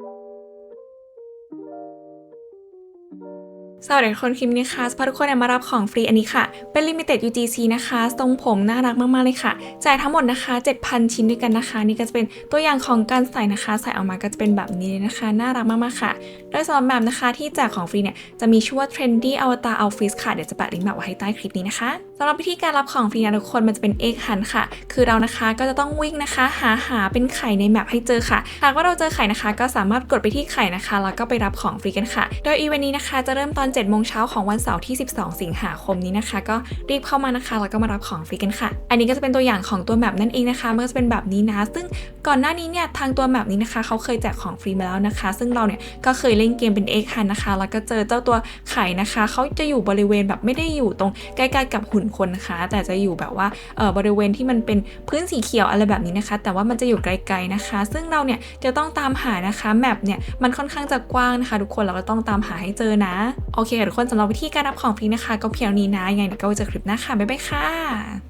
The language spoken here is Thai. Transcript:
thank you สวัสดีคนคลิปนี้ค่ะสพาทุกคนเนี่ยมารับของฟรีอันนี้ค่ะ เป็น Limited UGC นะคะทรงผมน่ารักมาก ๆ เลยค่ะ จ่ายทั้งหมดนะคะ 7,000 ชิ้นด้วยกันนะคะ นี่ก็จะเป็นตัวอย่างของการใส่นะคะ ใส่ออกมาก็จะเป็นแบบนี้เลยนะคะ น่ารักมาก ๆ ค่ะ โดยสำหรับแบบนะคะที่แจกของฟรีเนี่ย จะมีชื่อว่า Trendy Avatar Outfit ค่ะ เดี๋ยวจะแปะลิงก์แบบไว้ให้ใต้คลิปนี้นะคะสำหรับวิธีการรับของฟรีนะทุกคนมันจะเป็น egg hunt ค่ะ คือเรานะคะก็จะต้องวิ่งนะคะ หาหาเป็นไข่ในแมปให้เจอค่ะ หากว่าเราเจอไข่นะคะ ก็สามารถกดไปที่ไข่นะคะแล้วก็ไปรับของฟรีกันค่ะ โดยอีเวนต์นี้นะคะจะเริ่มตอน7โมงเช้าของวันเสาร์ที่ 12 สิงหาคมนี้นะคะ ก็รีบเข้ามานะคะ แล้วก็มารับของฟรีกันค่ะ อันนี้ก็จะเป็นตัวอย่างของตัวแบบนั่นเองนะคะมันก็จะเป็นแบบนี้นะ ซึ่งก่อนหน้านี้เนี่ยทางตัวแมปนี้นะคะเขาเคยแจกของฟรีมาแล้วนะคะ ซึ่งเราเนี่ยก็เคยเล่นเกมเป็นเอ็กฮันนะคะ แล้วก็เจอเจ้าตัวไข่นะคะเขาจะอยู่บริเวณแบบไม่ได้อยู่ตรงใกล้ๆกับหุ่นคนนะคะ แต่จะอยู่แบบว่าเออบริเวณที่มันเป็นพื้นสีเขียวอะไรแบบนี้นะคะ แต่ว่ามันจะอยู่ไกลๆนะคะ ซึ่งเราเนี่ยจะต้องตามหานะคะแมปเนี่ยมันค่อนข้างจะกว้างนะคะ ทุกคนเราก็ต้องตามหาให้เจอนะโอเคทุกคนสำหรับวิธีการรับของฟรีนะคะ ก็เพียงนี้นะยังไงเดี๋ยวก็เจอคลิปหน้าค่ะบ๊ายบายค่ะ